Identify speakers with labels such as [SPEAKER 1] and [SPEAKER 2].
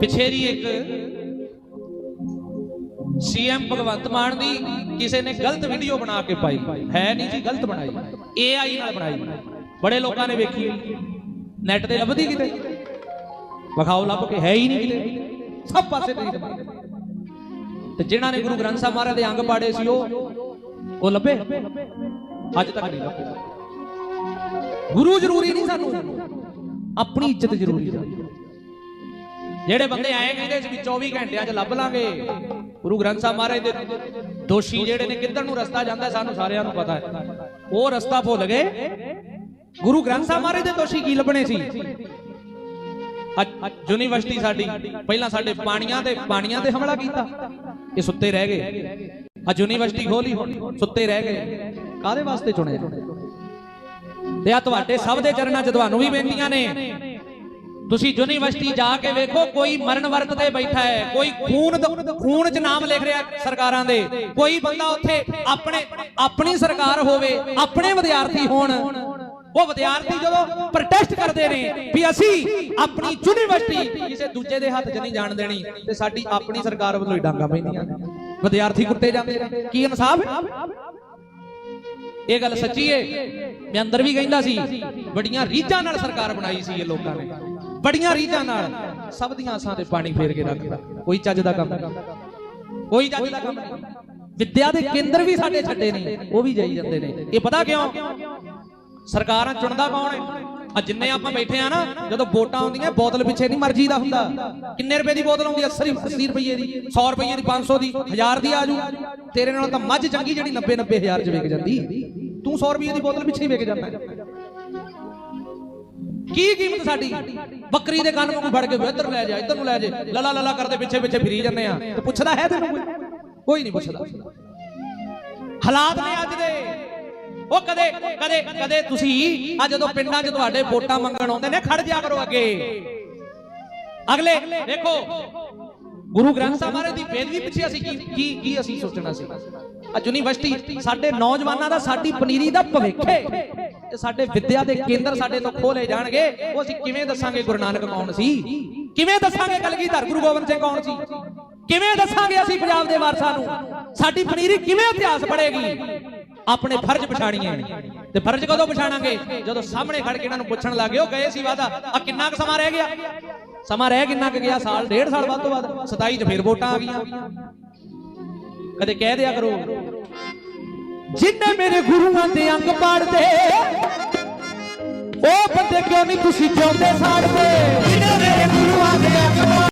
[SPEAKER 1] ਪਿਛੇਰੀ ਇੱਕ ਸੀਐਮ ਭਗਵੰਤ ਮਾਨ ਦੀ ਕਿਸੇ ਨੇ ਗਲਤ ਵੀਡੀਓ ਬਣਾ ਕੇ ਪਾਈ। ਹੈ ਨਹੀਂ ਜੀ, ਗਲਤ ਬਣਾਈ। ਏਆਈ ਨਾਲ ਬਣਾਈ। ਬੜੇ ਲੋਕਾਂ ਨੇ ਵੇਖੀ। ਨੈਟ ਤੇ ਲੱਭਦੀ ਕਿਤੇ? ਵਿਖਾਓ ਲੱਭ ਕੇ ਹੈ ਹੀ ਨਹੀਂ ਕਿਤੇ। ਸਭ ਪਾਸੇ ਤੇ ਤੇ ਜਿਨ੍ਹਾਂ ਨੇ ਗੁਰੂ ਗ੍ਰੰਥ ਸਾਹਿਬ ਮਹਾਰਾਜ ਦੇ ਅੰਗ ਪਾੜੇ ਸੀ ਉਹ ਉਹ ਲੱਭੇ? ਅੱਜ ਤੱਕ ਨਹੀਂ ਲੱਭੇ। ਗੁਰੂ ਜ਼ਰੂਰੀ ਨਹੀਂ ਸਾਨੂੰ। ਆਪਣੀ ਇੱਜ਼ਤ ਜ਼ਰੂਰੀ ਹੈ। ਜਿਹੜੇ ਬੰਦੇ ਆਏ ਕਹਿੰਦੇ ਸੀ ਵੀ 24 ਘੰਟਿਆਂ 'ਚ ਲੱਭ ਲਾਂਗੇ। ਗੁਰੂ ਗ੍ਰੰਥ ਸਾਹਿਬ ਮਹਾਰਾਜ ਦੇ ਦੋਸ਼ੀ ਜਿਹੜੇ ਨੇ, ਕਿੱਧਰ ਨੂੰ ਰਸਤਾ ਜਾਂਦਾ ਸਾਨੂੰ ਸਾਰਿਆਂ ਨੂੰ ਪਤਾ ਹੈ। ਉਹ ਰਸਤਾ ਭੁੱਲ ਗਏ। ਗੁਰੂ ਗ੍ਰੰਥ ਸਾਹਿਬ ਮਹਾਰਾਜ ਦੇ ਦੋਸ਼ੀ ਕੀ ਲੱਭਣੇ ਸੀ? ਯੂਨੀਵਰਸਿਟੀ ਸਾਡੀ, ਪਹਿਲਾਂ ਸਾਡੇ ਪਾਣੀਆਂ ਤੇ ਪਾਣੀਆਂ ਤੇ ਹਮਲਾ ਕੀਤਾ। ਇਹ ਸੁੱਤੇ ਰਹਿ ਗਏ। ਅੱਜ ਯੂਨੀਵਰਸਿਟੀ ਖੋਲੀ, ਸੁੱਤੇ ਰਹਿ ਗਏ। ਕਾਦੇ ਵਾਸਤੇ ਚੁਣੇ? ਤੇ ਆ ਤੁਹਾਡੇ ਸਭ ਦੇ ਚਰਨਾਂ 'ਚ ਤੁਹਾਨੂੰ ਵੀ ਬੇਨਤੀਆਂ ਨੇ। ਤੁਸੀਂ ਯੂਨੀਵਰਸਿਟੀ ਜਾ ਕੇ ਵੇਖੋ, ਕੋਈ ਮਰਨ ਵਰਤ ਤੇ ਬੈਠਾ ਹੈ, ਕੋਈ ਖੂਨ ਖੂਨ 'ਚ ਨਾਮ ਲਿਖ ਰਿਹਾ ਸਰਕਾਰਾਂ ਦੇ। ਕੋਈ ਬੰਦਾ ਉੱਥੇ ਆਪਣੇ ਆਪਣੀ ਸਰਕਾਰ ਹੋਵੇ, ਆਪਣੇ ਵਿਦਿਆਰਥੀ ਹੋਣ। ਉਹ ਵਿਦਿਆਰਥੀ ਜਦੋਂ ਪ੍ਰੋਟੈਸਟ ਕਰਦੇ ਨੇ ਵੀ ਅਸੀਂ ਆਪਣੀ ਯੂਨੀਵਰਸਿਟੀ ਕਿਸੇ ਦੂਜੇ ਦੇ ਹੱਥ 'ਚ ਨਹੀਂ ਜਾਣ ਦੇਣੀ ਤੇ ਸਾਡੀ ਆਪਣੀ ਸਰਕਾਰ ਵੱਲੋਂ ਹੀ ਡਾਂਗਾ ਪੈਂਦੀਆਂ ਵਿਦਿਆਰਥੀ ਕੁੱਤੇ ਜਾਂਦੇ ਨੇ। ਕੀ ਇਨਸਾਫ ਇਹ ਗੱਲ ਸੱਚੀ ਏ ਮੈਂ ਅੰਦਰ ਵੀ ਕਹਿੰਦਾ ਸੀ, ਬੜੀਆਂ ਰੀਝਾਂ ਨਾਲ ਸਰਕਾਰ ਬਣਾਈ ਸੀ ਇਹ ਲੋਕਾਂ ਨੇ। ਬੜੀਆਂ ਰੀਝਾਂ ਨਾਲ ਸਭ ਦੀਆਂ ਆਸਾਂ ਤੇ ਪਾਣੀ ਫੇਰ ਕੇ ਰੱਖਦਾ। ਕੋਈ ਚੱਜ ਦਾ ਕੰਮ ਕੋਈ ਚੱਜ ਦਾ ਕੰਮ ਨਹੀਂ। ਦੇ ਕੇਂਦਰ ਵੀ ਸਾਡੇ ਛੱਡੇ ਨੇ, ਉਹ ਵੀ ਜਾਈ ਜਾਂਦੇ ਨੇ। ਇਹ ਪਤਾ ਕਿਉਂ? ਸਰਕਾਰਾਂ ਚੁਣਦਾ ਕੌਣ ਹੈ? ਆ ਜਿੰਨੇ ਆਪਾਂ ਬੈਠੇ ਆ ਨਾ, ਜਦੋਂ ਵੋਟਾਂ ਆਉਂਦੀਆਂ, ਬੋਤਲ ਪਿੱਛੇ ਨਹੀਂ ਮਰਜ਼ੀ ਦਾ ਹੁੰਦਾ। ਕਿੰਨੇ ਰੁਪਏ ਦੀ ਬੋਤਲ ਆਉਂਦੀ 80 80 ਰੁਪਏ ਦੀ 100 ਰੁਪਏ ਦੀ 500 ਦੀ 1000 ਦੀ ਆਜੂ ਤੇਰੇ ਨਾਲ ਤਾਂ ਮੱਝ ਚੰਗੀ ਜਿਹੜੀ 90 90 ਹਜ਼ਾਰ ਚ ਵਿਕ ਜਾਂਦੀ। ਤੂੰ 100 ਰੁਪਏ ਦੀ ਬੋਤਲ ਪਿੱਛੇ ਹੀ ਵਿਕ ਜਾਂਦਾ। ਕੀ ਕੀਮਤ ਸਾਡੀ? ਬੱਕਰੀ ਦੇ ਕੰਨ ਨੂੰ ਫੜ ਕੇ ਇੱਧਰ ਲੈ ਜਾ, ਇੱਧਰ ਨੂੰ ਲੈ ਜਾ। ਲਲਾ ਲਲਾ ਕਰਦੇ ਪਿੱਛੇ ਪਿੱਛੇ ਫਿਰੀ ਜਾਂਦੇ ਆ। ਤੇ ਪੁੱਛਦਾ ਹੈ ਤੈਨੂੰ ਕੋਈ? ਕੋਈ ਨਹੀਂ ਪੁੱਛਦਾ। ਹਾਲਾਤ ਨੇ ਅੱਜ ਦੇ। ਉਹ ਕਦੇ ਕਦੇ ਕਦੇ ਤੁਸੀਂ ਆ ਜਦੋਂ ਪਿੰਡਾਂ 'ਚ ਤੁਹਾਡੇ ਵੋਟਾਂ ਮੰਗਣ ਆਉਂਦੇ ਨੇ, ਖੜ ਜਾ ਕਰੋ ਅੱਗੇ। ਅਗਲੇ, ਦੇਖੋ, ਗੁਰੂ ਗ੍ਰੰਥ ਸਾਹਿਬ ਮਹਾਰਾਜ ਦੀ ਬੇਦਬੀ ਪਿੱਛੇ ਅਸੀਂ ਕੀ ਕੀ ਕੀ ਅਸੀਂ ਸੋਚਣਾ ਸੀ? ਆ ਯੂਨੀਵਰਸਿਟੀ, ਸਾਡੇ ਨੌਜਵਾਨਾਂ ਦਾ, ਸਾਡੀ ਪਨੀਰੀ ਦਾ ਭਵਿੱਖ ਹੈ। ਤੇ ਸਾਡੇ ਵਿੱਦਿਆ ਦੇ ਕੇਂਦਰ ਸਾਡੇ ਤੋਂ ਖੋਲੇ ਜਾਣਗੇ, ਉਹ ਅਸੀਂ ਕਿਵੇਂ ਦੱਸਾਂਗੇ ਗੁਰੂ ਨਾਨਕ ਕੌਣ ਸੀ? ਕਿਵੇਂ ਦੱਸਾਂਗੇ ਕਲਗੀਧਰ, ਗੁਰੂ ਗੋਬਿੰਦ ਸਿੰਘ ਕੌਣ ਸੀ? ਕਿਵੇਂ ਦੱਸਾਂਗੇ ਅਸੀਂ ਪੰਜਾਬ ਦੇ ਵਾਰਸਾਂ ਨੂੰ? ਸਾਡੀ ਪਨੀਰੀ ਕਿਵੇਂ ਇਤਿਹਾਸ ਪੜੇਗੀ ਆਪਣੇ ਫਰਜ਼ ਪਛਾਣੀਏ। ਤੇ ਫਰਜ਼ ਕਦੋਂ ਪਛਾਣਾਂਗੇ? ਜਦੋਂ ਸਾਹਮਣੇ ਖੜ ਕੇ ਇਹਨਾਂ ਨੂੰ ਪੁੱਛਣ ਲੱਗੇ ਉਹ ਗਏ ਸੀ ਵਾਦਾ ਆ ਕਿੰਨਾ ਕੁ ਸਮਾਂ ਰਹਿ ਗਿਆ? ਸਮਾਂ ਰਹਿ ਕਿੰਨਾ ਕੁ ਗਿਆ? ਸਾਲ, ਡੇਢ ਸਾਲ ਬਾਅਦ ਤੋਂ ਬਾਅਦ 27 ਚ ਫਿਰ ਵੋਟਾਂ ਆ ਗਈਆਂ। ਕਦੇ ਕਹਿ ਦਿਆ ਕਰੋ ਜਿੰਨੇ ਮੇਰੇ ਗੁਰੂਆਂ ਦੇ ਅੰਗ ਪਾੜਦੇ, ਉਹ ਬੰਦੇ ਕਿਉਂ ਨਹੀਂ ਤੁਸੀਂ ਚਾਹੁੰਦੇ ਸਾੜਦੇ? ਜਿੰਨੇ ਮੇਰੇ ਗੁਰੂਆਂ ਦੇ ਅੰਗ